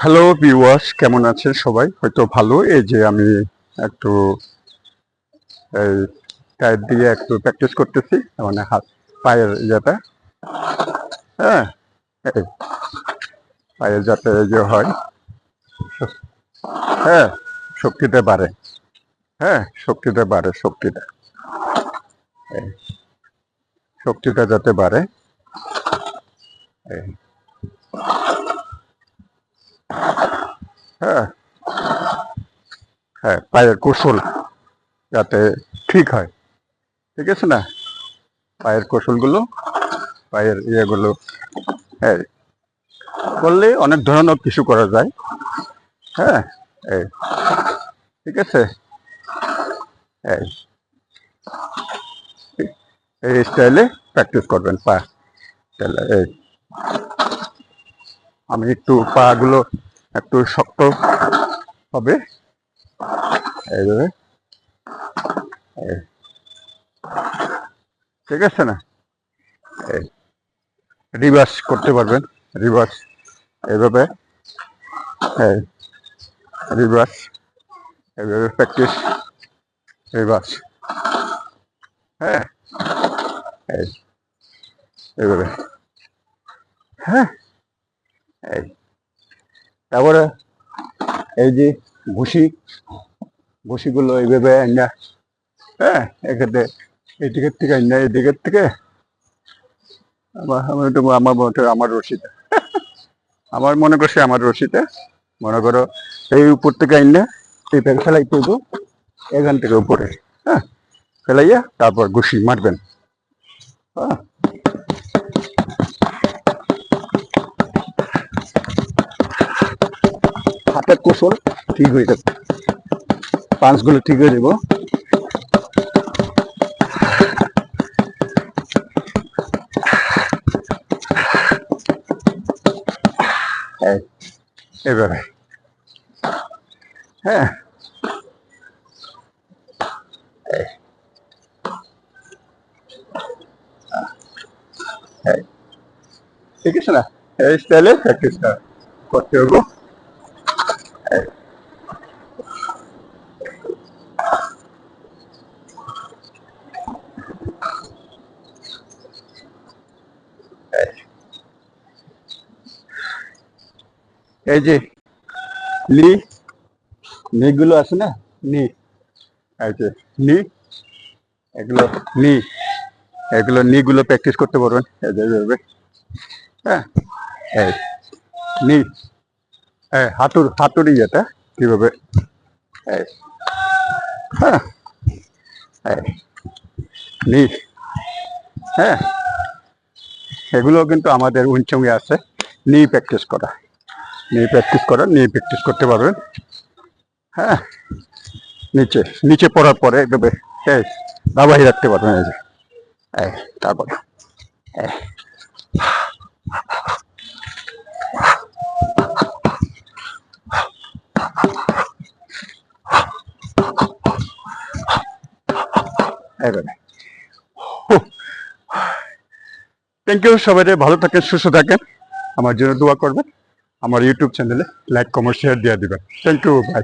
Hello viewers কেমন আছেন সবাই? হয়তো ভালো। এই যে আমি একটু, এই টায়ার দিয়ে একটু প্র্যাকটিস করতেছি মানে হাত, পায়ের ইয়েটা হ্যাঁ এই পায়ের যাতে ইয়ে হয় হ্যাঁ শক্তিটা বাড়ে। হ্যাঁ শক্তিটা বাড়ে শক্তিটা শক্তিটা যাতে বাড়ে। এই হ্যাঁ। হ্যাঁ পায়ের কৌশল যাতে ঠিক হয়। ঠিক আছে না? পায়ের কৌশলগুলো, পায়ের ইয়েগুলো হ্যাঁ করলে অনেক ধরনের কিছু করা যায়। হ্যাঁ এই, ঠিক আছে? এই এই স্টাইলে প্র্যাকটিস করবেন পা। তাহলে, এই, আমি একটু পা গুলো একটু শক্ত হবে। এইভাবে এই। ঠিক আছে না? এই রিভার্স করতে পারবেন রিভার্স এইভাবে এই রিভার্স এইভাবে প্র্যাকটিস রিভার্স হ্যাঁ এই এইভাবে হ্যাঁ এই। তারপরে এই যে ঘুষি ঘুষিগুলো এইভাবে আইনা হ্যাঁ এক্ষেত্রে এই দিকের থেকে আইনা এই দিকের থেকে আমার আমার একটু আমার মনে আমার রশিটা আমার মনে করছে আমার রশিটা মনে করো এই উপর থেকে আইনা এইটা ফেলাইতে হইব এখান থেকে উপরে হ্যাঁ ফেলাইয়া তারপর ঘুষি মারবেন। হ্যাঁ কৌশল ঠিক হয়ে যাবে পাঁচগুলো ঠিক হয়ে এই, এভাবে। হ্যাঁ। ঠিক আছে না? এই স্টাইলে প্র্যাকটিসটা করতে হব। এই যে নি নিগুলো আছে না? নি। এই যে, নি, এগুলো নি। এগুলো নি গুলো প্র্যাকটিস করতে পারবেন। এইভাবে। হ্যাঁ নি। এই, হাতুর হাতুড়ি এটা কীভাবে? হ্যাঁ নি। হ্যাঁ এগুলো কিন্তু আমাদের উঞ্চমে আছে। নি প্র্যাকটিস করা। নিয়ে প্র্যাকটিস করা নিয়ে প্র্যাকটিস করতে পারবেন। হ্যাঁ নিচে নিচে পড়ার পরে এভাবে, এই দাবাহি রাখতে পারবেন, এই যে তারপরে। এইভাবে থ্যাংক ইউ সবাই ভালো থাকেন, সুস্থ থাকেন। আমার জন্য দোয়া করবেন। আমার ইউটিউব চ্যানেলে লাইক কমেন্ট শেয়ার দিয়ে দিবেন। Thank you by